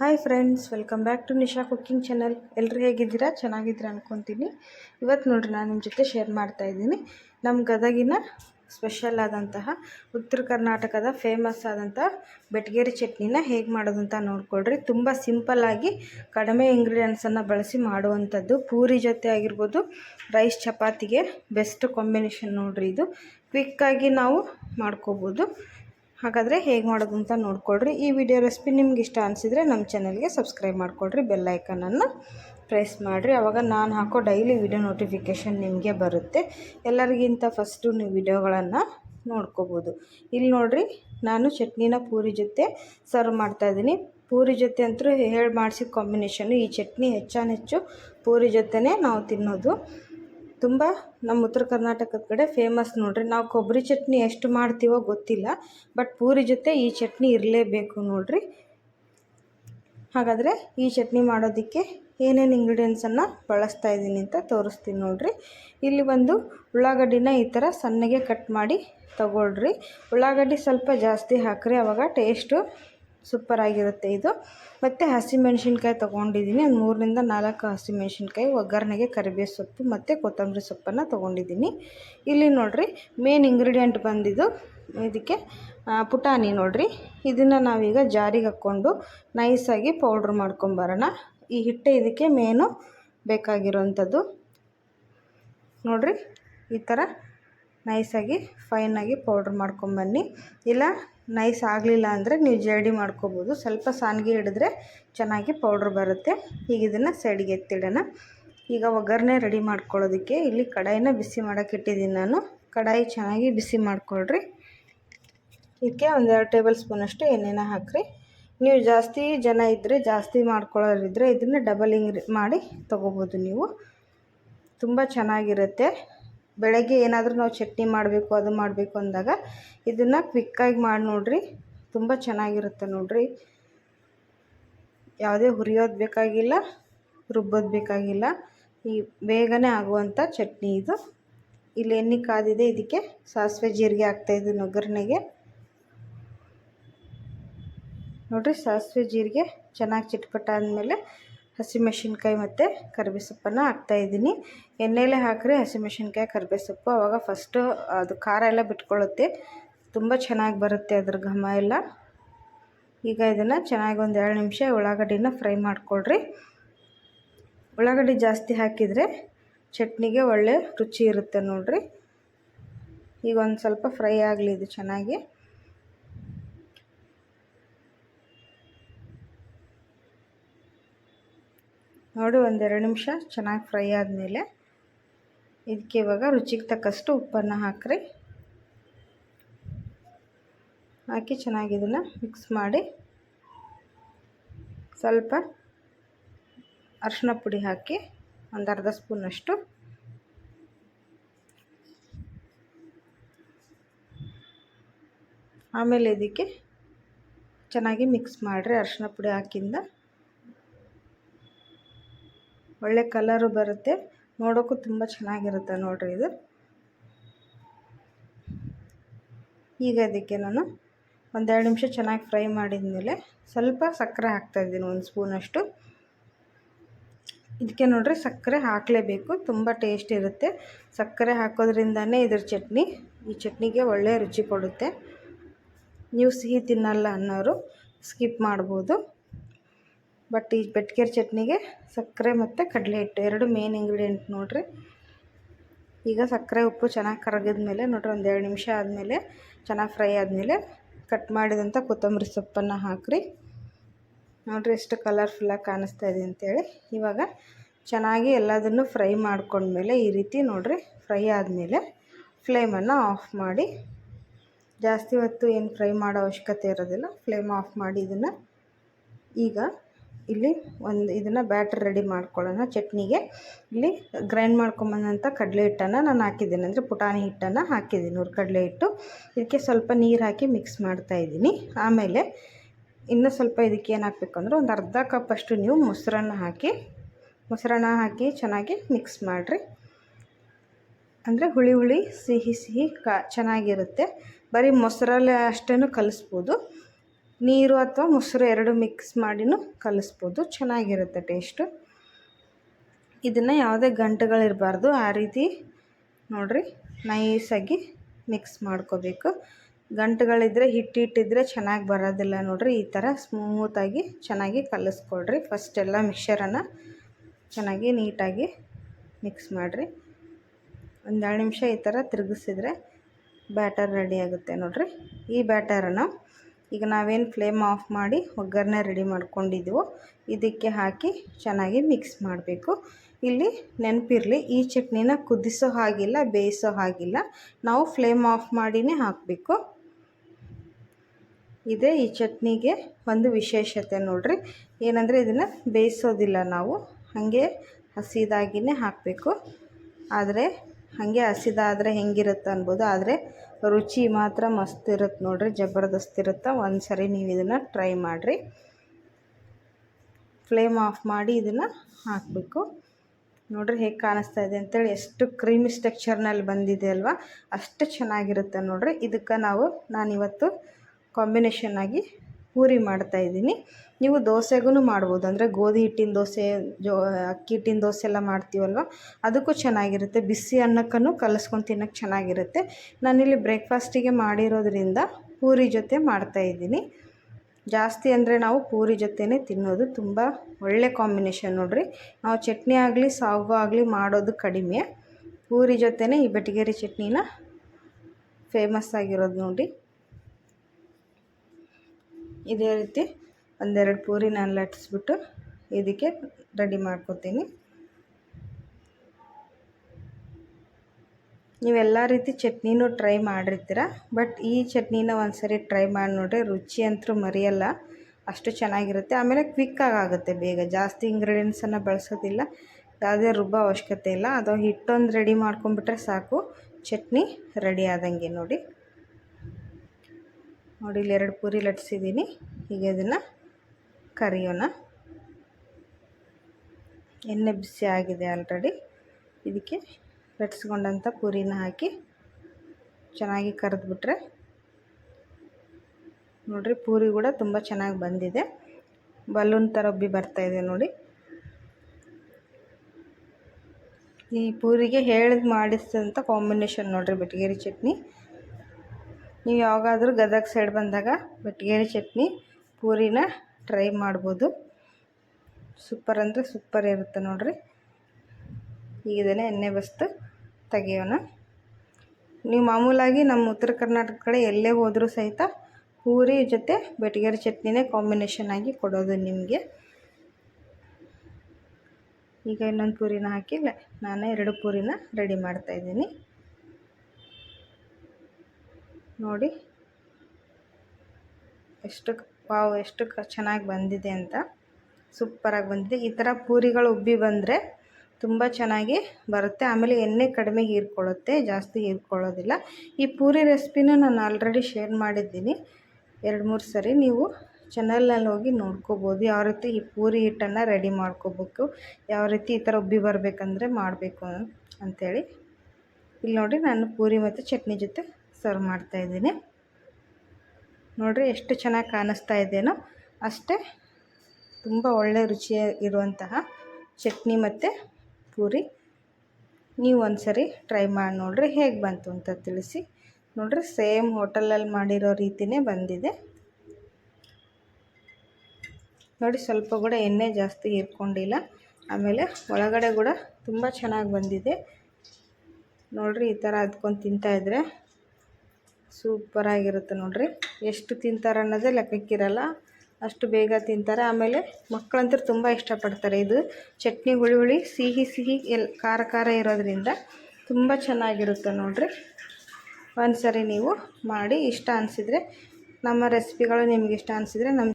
Hi friends welcome back to Nisha cooking channel ಎಲ್ಲರೂ ಹೇಗಿದ್ದೀರಾ? ಚೆನ್ನಾಗಿದ್ದೀರಾ ಅನ್ಕೊತೀನಿ. ಇವತ್ತು ನೋಡ್ರಿ ನಾನು ನಿಮ್ಮ ಜೊತೆ ಶೇರ್ ಮಾಡ್ತಾ ಇದ್ದೀನಿ. ನಮ್ಮ ಗದಗಿನ ಸ್ಪೆಷಲ್ ಆದಂತಹ ಉತ್ತರ ಕರ್ನಾಟಕದ ಫೇಮಸ್ ಆದಂಥ ಬೆಟ್ಗೇರಿ ಚಟ್ನಿನ ಹೇಗೆ ಮಾಡೋದು ಅಂತ ನೋಡ್ಕೊಳ್ರಿ. ತುಂಬ ಸಿಂಪಲ್ಲಾಗಿ ಕಡಿಮೆ ಇಂಗ್ರೀಡಿಯೆಂಟ್ಸನ್ನು ಬಳಸಿ ಮಾಡುವಂಥದ್ದು. ಪೂರಿ ಜೊತೆ ಆಗಿರ್ಬೋದು ರೈಸ್ ಚಪಾತಿಗೆ ಬೆಸ್ಟ್ ಕಾಂಬಿನೇಷನ್ ನೋಡ್ರಿ ಇದು. ಕ್ವಿಕ್ಕಾಗಿ ನಾವು ಮಾಡ್ಕೋಬೋದು. ಹಾಗಾದರೆ ಹೇಗೆ ಮಾಡೋದು ಅಂತ ನೋಡಿಕೊಳ್ರಿ. ಈ ವಿಡಿಯೋ ರೆಸಿಪಿ ನಿಮ್ಗೆ ಇಷ್ಟ ಅನಿಸಿದರೆ ನಮ್ಮ ಚಾನಲ್ಗೆ ಸಬ್ಸ್ಕ್ರೈಬ್ ಮಾಡಿಕೊಳ್ರಿ ಬೆಲ್ ಐಕನನ್ನು ಪ್ರೆಸ್ ಮಾಡಿರಿ. ಆವಾಗ ನಾನು ಹಾಕೋ ಡೈಲಿ ವಿಡಿಯೋ ನೋಟಿಫಿಕೇಷನ್ ನಿಮಗೆ ಬರುತ್ತೆ. ಎಲ್ಲರಿಗಿಂತ ಫಸ್ಟು ನೀವು ವಿಡಿಯೋಗಳನ್ನು ನೋಡ್ಕೋಬೋದು. ಇಲ್ಲಿ ನೋಡಿರಿ, ನಾನು ಚಟ್ನಿನ ಪೂರಿ ಜೊತೆ ಸರ್ವ್ ಮಾಡ್ತಾಯಿದ್ದೀನಿ ಪೂರಿ ಜೊತೆ ಅಂತೂ ಹೇಳಿ ಮಾಡಿಸಿದ ಕಾಂಬಿನೇಷನ್ನು ಈ ಚಟ್ನಿ ಹೆಚ್ಚಾನೆಚ್ಚು ಪೂರಿ ಜೊತೆನೇ ನಾವು ತಿನ್ನೋದು. ತುಂಬ ನಮ್ಮ ಉತ್ತರ ಕರ್ನಾಟಕದ ಕಡೆ ಫೇಮಸ್ ನೋಡಿರಿ. ನಾವು ಕೊಬ್ಬರಿ ಚಟ್ನಿ ಎಷ್ಟು ಮಾಡ್ತೀವೋ ಗೊತ್ತಿಲ್ಲ ಬಟ್ ಪೂರಿ ಜೊತೆ ಈ ಚಟ್ನಿ ಇರಲೇಬೇಕು ನೋಡಿರಿ. ಹಾಗಾದರೆ ಈ ಚಟ್ನಿ ಮಾಡೋದಕ್ಕೆ ಏನೇನು ಇಂಗ್ರೀಡಿಯೆಂಟ್ಸನ್ನು ಬಳಸ್ತಾ ಇದ್ದೀನಿ ಅಂತ ತೋರಿಸ್ತೀನಿ ನೋಡಿರಿ. ಇಲ್ಲಿ ಒಂದು ಉಳ್ಳಾಗಡ್ಡಿನ ಈ ಥರ ಸಣ್ಣಗೆ ಕಟ್ ಮಾಡಿ ತಗೊಳ್ರಿ. ಉಳ್ಳಾಗಡ್ಡಿ ಸ್ವಲ್ಪ ಜಾಸ್ತಿ ಹಾಕ್ರಿ, ಅವಾಗ ಟೇಸ್ಟು ಸೂಪರಾಗಿರುತ್ತೆ ಇದು. ಮತ್ತು ಹಸಿಮೆಣ್ಸಿನ್ಕಾಯಿ ತೊಗೊಂಡಿದ್ದೀನಿ. ಒಂದು ಮೂರರಿಂದ ನಾಲ್ಕು ಹಸಿಮೆಣ್ಸಿನ್ಕಾಯಿ, ಒಗ್ಗರಣೆಗೆ ಕರಿಬೇವು ಸೊಪ್ಪು ಮತ್ತು ಕೊತ್ತಂಬರಿ ಸೊಪ್ಪನ್ನು ತೊಗೊಂಡಿದ್ದೀನಿ. ಇಲ್ಲಿ ನೋಡಿರಿ ಮೇನ್ ಇಂಗ್ರೀಡಿಯೆಂಟ್ ಬಂದಿದ್ದು ಇದಕ್ಕೆ ಪುಟಾಣಿ ನೋಡಿರಿ. ಇದನ್ನು ನಾವೀಗ ಜಾರಿಗೆ ಹಾಕ್ಕೊಂಡು ನೈಸಾಗಿ ಪೌಡ್ರ್ ಮಾಡ್ಕೊಂಬರೋಣ ಈ ಹಿಟ್ಟೆ ಇದಕ್ಕೆ ಮೇನು ಬೇಕಾಗಿರೋವಂಥದ್ದು. ನೋಡಿರಿ, ಈ ಥರ ನೈಸಾಗಿ ಫೈನಾಗಿ ಪೌಡ್ರ್ ಮಾಡ್ಕೊಂಬನ್ನಿ ಇಲ್ಲ ನೈಸ್ ಆಗಲಿಲ್ಲ ಅಂದರೆ ನೀವು ಜರಡಿ ಮಾಡ್ಕೋಬೋದು. ಸ್ವಲ್ಪ ಸಾನಿಗೆ ಹಿಡಿದ್ರೆ ಚೆನ್ನಾಗಿ ಪೌಡ್ರ್ ಬರುತ್ತೆ. ಈಗ ಇದನ್ನು ಸೈಡಿಗೆ ಎತ್ತಿಡೋಣ. ಈಗ ಒಗ್ಗರಣೆ ರೆಡಿ ಮಾಡ್ಕೊಳ್ಳೋದಕ್ಕೆ ಇಲ್ಲಿ ಕಡಾಯಿನ ಬಿಸಿ ಮಾಡೋಕೆ ಇಟ್ಟಿದ್ದೀನಿ ನಾನು. ಕಡಾಯಿ ಚೆನ್ನಾಗಿ ಬಿಸಿ ಮಾಡಿಕೊಳ್ರಿ. ಇದಕ್ಕೆ ಒಂದೆರಡು ಟೇಬಲ್ ಸ್ಪೂನಷ್ಟು ಎಣ್ಣೆನ ಹಾಕಿರಿ. ನೀವು ಜಾಸ್ತಿ ಜನ ಇದ್ದರೆ ಜಾಸ್ತಿ ಮಾಡ್ಕೊಳ್ಳೋರಿದ್ದರೆ ಇದನ್ನು ಡಬಲ್ ಇಂಗ್ರಿ ಮಾಡಿ ತೊಗೋಬೋದು ನೀವು. ತುಂಬ ಚೆನ್ನಾಗಿರುತ್ತೆ. ಬೆಳಗ್ಗೆ ಏನಾದರೂ ನಾವು ಚಟ್ನಿ ಮಾಡಬೇಕು, ಅದು ಮಾಡಬೇಕು ಅಂದಾಗ ಇದನ್ನು ಕ್ವಿಕ್ಕಾಗಿ ಮಾಡಿ ನೋಡಿರಿ. ತುಂಬ ಚೆನ್ನಾಗಿರುತ್ತೆ ನೋಡಿರಿ. ಯಾವುದೇ ಹುರಿಯೋದು ಬೇಕಾಗಿಲ್ಲ, ರುಬ್ಬೋದು ಬೇಕಾಗಿಲ್ಲ. ಈ ಬೇಗನೆ ಆಗುವಂಥ ಚಟ್ನಿ ಇದು. ಇಲ್ಲಿ ಎಣ್ಣೆ ಕಾದಿದೆ, ಇದಕ್ಕೆ ಸಾಸಿವೆ ಜೀರಿಗೆ ಹಾಕ್ತಾಯಿದ್ದೀನಿ ಒಗ್ಗರಣೆಗೆ. ನೋಡಿರಿ ಸಾಸಿವೆ ಜೀರಿಗೆ ಚೆನ್ನಾಗಿ ಚಿಟ್ಪಟ್ಟ ಆದಮೇಲೆ ಹಸಿಮೆಣ್ಸಿನ್ಕಾಯಿ ಮತ್ತು ಕರಿಬೇ ಸೊಪ್ಪನ್ನು ಹಾಕ್ತಾಯಿದ್ದೀನಿ ಎಣ್ಣೆಲೇ ಹಾಕಿರಿ ಹಸಿಮೆಣ್ಸಿನ್ಕಾಯಿ ಕರಿಬೇ ಸೊಪ್ಪು ಆವಾಗ ಫಸ್ಟು ಅದು ಖಾರ ಎಲ್ಲ ಬಿಟ್ಕೊಳ್ಳುತ್ತೆ. ತುಂಬ ಚೆನ್ನಾಗಿ ಬರುತ್ತೆ ಅದ್ರ ಘಮ ಎಲ್ಲ. ಈಗ ಇದನ್ನು ಚೆನ್ನಾಗಿ ಒಂದು ಎರಡು ನಿಮಿಷ ಉಳ್ಳಾಗಡ್ಡಿನ ಫ್ರೈ ಮಾಡಿಕೊಳ್ರಿ. ಉಳ್ಳಾಗಡ್ಡಿ ಜಾಸ್ತಿ ಹಾಕಿದರೆ ಚಟ್ನಿಗೆ ಒಳ್ಳೆ ರುಚಿ ಇರುತ್ತೆ ನೋಡಿರಿ. ಈಗ ಒಂದು ಸ್ವಲ್ಪ ಫ್ರೈ ಆಗಲಿ ಇದು ಚೆನ್ನಾಗಿ. ನೋಡಿ, ಒಂದೆರಡು ನಿಮಿಷ, ಚೆನ್ನಾಗಿ ಫ್ರೈ ಆದಮೇಲೆ ಇದಕ್ಕೆ ಇವಾಗ ರುಚಿಗೆ ತಕ್ಕಷ್ಟು ಉಪ್ಪನ್ನು ಹಾಕ್ರಿ. ಹಾಕಿ ಚೆನ್ನಾಗಿ ಇದನ್ನು ಮಿಕ್ಸ್ ಮಾಡಿ ಸ್ವಲ್ಪ ಅರಿಶಿನ ಪುಡಿ ಹಾಕಿ ಒಂದು ಅರ್ಧ ಸ್ಪೂನಷ್ಟು ಆಮೇಲೆ ಇದಕ್ಕೆ ಚೆನ್ನಾಗಿ ಮಿಕ್ಸ್ ಮಾಡಿರಿ ಅರಿಶಿನ ಪುಡಿ ಹಾಕಿಂದ. ಒಳ್ಳೆ ಕಲರು ಬರುತ್ತೆ. ನೋಡೋಕ್ಕೂ ತುಂಬ ಚೆನ್ನಾಗಿರುತ್ತೆ ನೋಡಿರಿ ಇದು. ಈಗ ಅದಕ್ಕೆ ನಾನು ಒಂದೆರಡು ನಿಮಿಷ ಚೆನ್ನಾಗಿ ಫ್ರೈ ಮಾಡಿದ ಮೇಲೆ ಸ್ವಲ್ಪ ಸಕ್ಕರೆ ಹಾಕ್ತಾಯಿದ್ದೀನಿ ಒಂದು ಸ್ಪೂನಷ್ಟು ಇದಕ್ಕೆ ನೋಡ್ರಿ ಸಕ್ಕರೆ ಹಾಕಲೇಬೇಕು. ತುಂಬ ಟೇಸ್ಟ್ ಇರುತ್ತೆ. ಸಕ್ಕರೆ ಹಾಕೋದ್ರಿಂದನೇ ಇದ್ರ ಚಟ್ನಿ, ಈ ಚಟ್ನಿಗೆ ಒಳ್ಳೆಯ ರುಚಿ ಕೊಡುತ್ತೆ. ನೀವು ಸಿಹಿ ತಿನ್ನಲ್ಲ ಅನ್ನೋರು ಸ್ಕಿಪ್ ಮಾಡ್ಬೋದು. ಬಟ್ ಈ ಬೆಟ್ಗೆರೆ ಚಟ್ನಿಗೆ ಸಕ್ಕರೆ ಮತ್ತು ಕಡಲೆ ಹಿಟ್ಟು, ಎರಡು ಮೇನ್ ಇಂಗ್ರೀಡಿಯೆಂಟ್ ನೋಡಿರಿ. ಈಗ ಸಕ್ಕರೆ, ಉಪ್ಪು ಚೆನ್ನಾಗಿ ಕರಗಿದ ಮೇಲೆ ನೋಡಿರಿ ಒಂದು ಎರಡು ನಿಮಿಷ ಆದಮೇಲೆ ಚೆನ್ನಾಗಿ ಫ್ರೈ ಆದಮೇಲೆ ಕಟ್ ಮಾಡಿದಂಥ ಕೊತ್ತಂಬರಿ ಸೊಪ್ಪನ್ನು ಹಾಕಿರಿ. ನೋಡಿರಿ ಎಷ್ಟು ಕಲರ್ಫುಲ್ಲಾಗಿ ಕಾಣಿಸ್ತಾ ಇದೆ ಅಂತೇಳಿ. ಇವಾಗ ಚೆನ್ನಾಗಿ ಎಲ್ಲದನ್ನು ಫ್ರೈ ಮಾಡ್ಕೊಂಡ್ಮೇಲೆ ಈ ರೀತಿ ನೋಡಿರಿ ಫ್ರೈ ಆದಮೇಲೆ ಫ್ಲೇಮನ್ನು ಆಫ್ ಮಾಡಿ. ಜಾಸ್ತಿ ಹೊತ್ತು ಏನು ಫ್ರೈ ಮಾಡೋ ಅವಶ್ಯಕತೆ ಇರೋದಿಲ್ಲ ಫ್ಲೇಮ್ ಆಫ್ ಮಾಡಿ ಇದನ್ನು. ಈಗ ಇಲ್ಲಿ ಒಂದು ಇದನ್ನು ಬ್ಯಾಟರ್ ರೆಡಿ ಮಾಡ್ಕೊಳ್ಳೋಣ ಚಟ್ನಿಗೆ. ಇಲ್ಲಿ ಗ್ರೈಂಡ್ ಮಾಡ್ಕೊಂಬಂದಂಥ ಕಡಲೆ ಹಿಟ್ಟನ್ನು ನಾನು ಹಾಕಿದ್ದೀನಿ. ಅಂದರೆ ಪುಟಾಣಿ ಹಿಟ್ಟನ್ನು ಹಾಕಿದ್ದೀನಿ ಕಡಲೆ ಹಿಟ್ಟು. ಇದಕ್ಕೆ ಸ್ವಲ್ಪ ನೀರು ಹಾಕಿ ಮಿಕ್ಸ್ ಮಾಡ್ತಾ ಇದ್ದೀನಿ. ಆಮೇಲೆ ಇನ್ನೂ ಸ್ವಲ್ಪ ಇದಕ್ಕೆ ಏನು ಹಾಕ್ಬೇಕು ಅಂದ್ರೆ ಒಂದು ಅರ್ಧ ಕಪ್ಪಷ್ಟು ನೀವು ಮೊಸರನ್ನ ಹಾಕಿ ಮೊಸರನ್ನ ಹಾಕಿ ಚೆನ್ನಾಗಿ ಮಿಕ್ಸ್ ಮಾಡಿರಿ. ಅಂದರೆ ಹುಳಿ ಹುಳಿ ಸಿಹಿ ಸಿಹಿ ಕಾ ಚೆನ್ನಾಗಿರುತ್ತೆ. ಬರೀ ಮೊಸರಲ್ಲೇ ಅಷ್ಟೇ ಕಲಿಸ್ಬೋದು. ನೀರು ಅಥವಾ ಮೊಸರು ಎರಡು ಮಿಕ್ಸ್ ಮಾಡಿನೂ ಕಲಿಸ್ಬೋದು. ಚೆನ್ನಾಗಿರುತ್ತೆ ಟೇಸ್ಟು. ಇದನ್ನು ಯಾವುದೇ ಗಂಟುಗಳಿರಬಾರ್ದು. ಆ ರೀತಿ ನೋಡಿರಿ, ನೈಸಾಗಿ ಮಿಕ್ಸ್ ಮಾಡ್ಕೋಬೇಕು. ಗಂಟುಗಳಿದ್ದರೆ ಹಿಟ್ಟು ಹಿಟ್ಟಿದ್ರೆ ಚೆನ್ನಾಗಿ ಬರೋದಿಲ್ಲ ನೋಡಿರಿ. ಈ ಥರ ಸ್ಮೂತಾಗಿ ಚೆನ್ನಾಗಿ ಕಲಿಸ್ಕೊಳ್ರಿ ಫಸ್ಟ್ ಎಲ್ಲ ಮಿಕ್ಸರನ್ನು ಚೆನ್ನಾಗಿ ನೀಟಾಗಿ ಮಿಕ್ಸ್ ಮಾಡಿರಿ. ಒಂದು ಎರಡು ನಿಮಿಷ ಈ ಥರ ತಿರುಗಿಸಿದ್ರೆ ಬ್ಯಾಟರ್ ರೆಡಿ ಆಗುತ್ತೆ ನೋಡಿರಿ. ಈ ಬ್ಯಾಟರನ್ನು ಈಗ ನಾವೇನು ಫ್ಲೇಮ್ ಆಫ್ ಮಾಡಿ ಒಗ್ಗರಣೆ ರೆಡಿ ಮಾಡ್ಕೊಂಡಿದ್ವು, ಇದಕ್ಕೆ ಹಾಕಿ ಚೆನ್ನಾಗಿ ಮಿಕ್ಸ್ ಮಾಡಬೇಕು. ಇಲ್ಲಿ ನೆನಪಿರಲಿ, ಈ ಚಟ್ನಿನ ಕುದಿಸೋ ಹಾಗಿಲ್ಲ, ಬೇಯಿಸೋ ಹಾಗಿಲ್ಲ. ನಾವು ಫ್ಲೇಮ್ ಆಫ್ ಮಾಡಿನೇ ಹಾಕಬೇಕು. ಇದೇ ಈ ಚಟ್ನಿಗೆ ಒಂದು ವಿಶೇಷತೆ ನೋಡಿರಿ. ಏನಂದರೆ ಇದನ್ನು ಬೇಯಿಸೋದಿಲ್ಲ ನಾವು, ಹಾಗೆ ಹಸಿದಾಗಿಯೇ ಹಾಕಬೇಕು. ಆದರೆ ಹಾಗೆ ಹಸಿದಾದರೆ ಹೆಂಗಿರುತ್ತೆ ಅನ್ಬೋದು, ಆದರೆ ರುಚಿ ಮಾತ್ರ ಮಸ್ತ್ ಇರುತ್ತೆ ನೋಡಿರಿ, ಜಬರ್ದಸ್ತ್ ಇರುತ್ತೆ? ಒಂದು ಸರಿ ನೀವು ಇದನ್ನು ಟ್ರೈ ಮಾಡಿರಿ. ಫ್ಲೇಮ್ ಆಫ್ ಮಾಡಿ ಇದನ್ನು ಹಾಕಬೇಕು. ನೋಡಿರಿ ಹೇಗೆ ಕಾಣಿಸ್ತಾ ಇದೆ ಅಂತೇಳಿ, ಎಷ್ಟು ಕ್ರೀಮಿ ಸ್ಟ್ರಕ್ಚರ್ನಲ್ಲಿ ಬಂದಿದೆ ಅಲ್ವಾ? ಅಷ್ಟು ಚೆನ್ನಾಗಿರುತ್ತೆ ನೋಡಿರಿ. ಇದಕ್ಕೆ ನಾವು ನಾನಿವತ್ತು ಕಾಂಬಿನೇಷನ್ ಆಗಿ ಪೂರಿ ಮಾಡ್ತಾಯಿದ್ದೀನಿ ನೀವು ದೋಸೆಗೂ ಮಾಡ್ಬೋದು. ಅಂದರೆ ಗೋಧಿ ಹಿಟ್ಟಿನ ದೋಸೆ, ಜೋ, ಅಕ್ಕಿ ಹಿಟ್ಟಿನ ದೋಸೆ ಎಲ್ಲ ಮಾಡ್ತೀವಲ್ವ? ಅದಕ್ಕೂ ಚೆನ್ನಾಗಿರುತ್ತೆ. ಬಿಸಿ ಅನ್ನಕ್ಕೂ ಕಲಸ್ಕೊಂಡು ತಿನ್ನೋಕ್ಕೆ ಚೆನ್ನಾಗಿರುತ್ತೆ. ನಾನಿಲ್ಲಿ ಬ್ರೇಕ್ಫಾಸ್ಟಿಗೆ ಮಾಡಿರೋದ್ರಿಂದ ಪೂರಿ ಜೊತೆ ಮಾಡ್ತಾಯಿದ್ದೀನಿ ಜಾಸ್ತಿ ಅಂದರೆ ನಾವು ಪೂರಿ ಜೊತೆನೇ ತಿನ್ನೋದು. ತುಂಬ ಒಳ್ಳೆ ಕಾಂಬಿನೇಷನ್ ನೋಡಿರಿ. ನಾವು ಚಟ್ನಿ ಆಗಲಿ, ಸಾಗು ಆಗಲಿ ಮಾಡೋದು ಕಡಿಮೆ. ಪೂರಿ ಜೊತೆನೇ ಈ ಬೆಟಗೇರಿ ಚಟ್ನಿನ ಫೇಮಸ್ ಆಗಿರೋದು ನೋಡಿ ಇದೇ ರೀತಿ ಒಂದೆರಡು ಪೂರಿ ನಾನು ಲಟ್ಟಿಸ್ಬಿಟ್ಟು ಇದಕ್ಕೆ ರೆಡಿ ಮಾಡ್ಕೊತೀನಿ. ನೀವೆಲ್ಲ ರೀತಿ ಚಟ್ನಿನೂ ಟ್ರೈ ಮಾಡಿರ್ತೀರ, ಬಟ್ ಈ ಚಟ್ನಿನ ಒಂದು ಸರಿ ಟ್ರೈ ಮಾಡಿ ನೋಡಿರಿ, ರುಚಿ ಅಂತೂ ಮರೆಯಲ್ಲ, ಅಷ್ಟು ಚೆನ್ನಾಗಿರುತ್ತೆ. ಆಮೇಲೆ ಕ್ವಿಕ್ಕಾಗಿ ಆಗುತ್ತೆ ಬೇಗ, ಜಾಸ್ತಿ ಇಂಗ್ರೀಡಿಯೆಂಟ್ಸನ್ನು ಬಳಸೋದಿಲ್ಲ, ಯಾವುದೇ ರುಬ್ಬೋ ಅವಶ್ಯಕತೆ ಇಲ್ಲ. ಅದು ಹಿಟ್ಟೊಂದು ರೆಡಿ ಮಾಡ್ಕೊಂಬಿಟ್ರೆ ಸಾಕು, ಚಟ್ನಿ ರೆಡಿ ಆದಂಗೆ ನೋಡಿ. ನೋಡಿ, ಇಲ್ಲಿ ಎರಡು ಪೂರಿ ಲಟ್ಸಿದ್ದೀನಿ ಈಗ ಇದನ್ನು ಕರಿಯೋಣ. ಎಣ್ಣೆ ಬಿಸಿ ಆಗಿದೆ ಆಲ್ರೆಡಿ ಇದಕ್ಕೆ ಲಟ್ಸ್ಕೊಂಡಂಥ ಪೂರಿನ ಹಾಕಿ ಚೆನ್ನಾಗಿ ಕರೆದ್ಬಿಟ್ರೆ ನೋಡಿರಿ, ಪೂರಿ ಕೂಡ ತುಂಬ ಚೆನ್ನಾಗಿ ಬಂದಿದೆ. ಬಲೂನ್ ಥರ ಒಬ್ಬಿ ಬರ್ತಾಯಿದೆ ನೋಡಿ. ಈ ಪೂರಿಗೆ ಹೇಳಿದ ಮಾಡಿಸಿದಂಥ ಕಾಂಬಿನೇಷನ್ ನೋಡಿರಿ, ಬೆಟ್ಗೇರಿ ಚಟ್ನಿ. ನೀವು ಯಾವಾಗಾದರೂ ಗದಗ ಸೈಡ್ ಬಂದಾಗ ಬೆಟ್ಗೇರಿ ಚಟ್ನಿ, ಪೂರಿನ ಟ್ರೈ ಮಾಡ್ಬೋದು. ಸೂಪರ್ ಅಂದರೆ ಸೂಪರ್ ಇರುತ್ತೆ ನೋಡಿರಿ. ಈಗ ಇದನ್ನು ಎಣ್ಣೆ ಬಸ್ತು ತೆಗಿಯೋಣ. ನೀವು ಮಾಮೂಲಾಗಿ ನಮ್ಮ ಉತ್ತರ ಕರ್ನಾಟಕ ಕಡೆ ಎಲ್ಲೇ ಹೋದರೂ ಸಹಿತ ಪೂರಿ ಜೊತೆ ಬೆಟಗೇರಿ ಚಟ್ನಿನೇ ಕಾಂಬಿನೇಷನ್ ಆಗಿ ಕೊಡೋದು ನಿಮಗೆ. ಈಗ ಇನ್ನೊಂದು ಪೂರಿನ ಹಾಕಿ ನಾನು ಎರಡು ಪೂರಿನ ರೆಡಿ ಮಾಡ್ತಾಯಿದ್ದೀನಿ ನೋಡಿ. ಎಷ್ಟು ವಾವ್ ಎಷ್ಟು ಚೆನ್ನಾಗಿ ಬಂದಿದೆ ಅಂತ. ಸೂಪರಾಗಿ ಬಂದಿದೆ. ಈ ಥರ ಪೂರಿಗಳು ಉಬ್ಬಿ ಬಂದರೆ ತುಂಬ ಚೆನ್ನಾಗಿ ಬರುತ್ತೆ. ಆಮೇಲೆ ಎಣ್ಣೆ ಕಡಿಮೆ ಹೀರ್ಕೊಳ್ಳುತ್ತೆ. ಜಾಸ್ತಿ ಹೀರ್ಕೊಳ್ಳೋದಿಲ್ಲ. ಈ ಪೂರಿ ರೆಸಿಪಿನ ನಾನು ಆಲ್ರೆಡಿ ಶೇರ್ ಮಾಡಿದ್ದೀನಿ. ಎರಡು ಮೂರು ಸರಿ ನೀವು ಚಾನಲ್ನಲ್ಲಿ ಹೋಗಿ ನೋಡ್ಕೋಬೋದು. ಯಾವ ರೀತಿ ಈ ಪೂರಿ ಹಿಟ್ಟನ್ನು ರೆಡಿ ಮಾಡ್ಕೋಬೇಕು, ಯಾವ ರೀತಿ ಈ ಥರ ಉಬ್ಬಿ ಬರಬೇಕಂದ್ರೆ ಮಾಡಬೇಕು ಅಂಥೇಳಿ ಇಲ್ಲಿ ನೋಡಿ ನಾನು ಪೂರಿ ಮತ್ತು ಚಟ್ನಿ ಜೊತೆ ಸರ್ವ್ ಮಾಡ್ತಾಯಿದ್ದೀನಿ ನೋಡಿರಿ ಎಷ್ಟು ಚೆನ್ನಾಗಿ ಕಾಣಿಸ್ತಾ ಇದೆಯೋ ಅಷ್ಟೇ ತುಂಬ ಒಳ್ಳೆ ರುಚಿಯ ಇರುವಂತಹ ಚಟ್ನಿ ಮತ್ತು ಪೂರಿ. ನೀವು ಒಂದು ಸರಿ ಟ್ರೈ ಮಾಡಿ ನೋಡಿರಿ ಹೇಗೆ ಬಂತು ಅಂತ ತಿಳಿಸಿ. ನೋಡಿರಿ ಸೇಮ್ ಹೋಟೆಲಲ್ಲಿ ಮಾಡಿರೋ ರೀತಿಯೇ ಬಂದಿದೆ. ನೋಡಿ ಸ್ವಲ್ಪ ಕೂಡ ಎಣ್ಣೆ ಜಾಸ್ತಿ ಹೀರ್ಕೊಂಡಿಲ್ಲ ಆಮೇಲೆ ಒಳಗಡೆ ಕೂಡ ತುಂಬ ಚೆನ್ನಾಗಿ ಬಂದಿದೆ. ನೋಡಿರಿ ಈ ಥರ ಅದ್ಕೊಂಡು ತಿಂತಾಯಿದ್ರೆ ಸೂಪರಾಗಿರುತ್ತೆ ನೋಡಿರಿ. ಎಷ್ಟು ತಿಂತಾರೆ ಅನ್ನೋದೇ ಲೆಕ್ಕಕ್ಕಿರಲ್ಲ ಅಷ್ಟು ಬೇಗ ತಿಂತಾರೆ. ಆಮೇಲೆ ಮಕ್ಕಳಂತೂ ತುಂಬ ಇಷ್ಟಪಡ್ತಾರೆ ಇದು. ಚಟ್ನಿ, ಹುಳಿ ಹುಳಿ, ಸಿಹಿ ಸಿಹಿ, ಎಲ್, ಖಾರ ಖಾರ ಇರೋದ್ರಿಂದ ತುಂಬ ಚೆನ್ನಾಗಿರುತ್ತೆ ನೋಡಿರಿ. ಒಂದು ಸರಿ ನೀವು ಮಾಡಿ ಇಷ್ಟ ಅನಿಸಿದರೆ, ನಮ್ಮ ರೆಸಿಪಿಗಳು ನಿಮಗಿಷ್ಟ ಅನಿಸಿದರೆ ನಮ್ಮ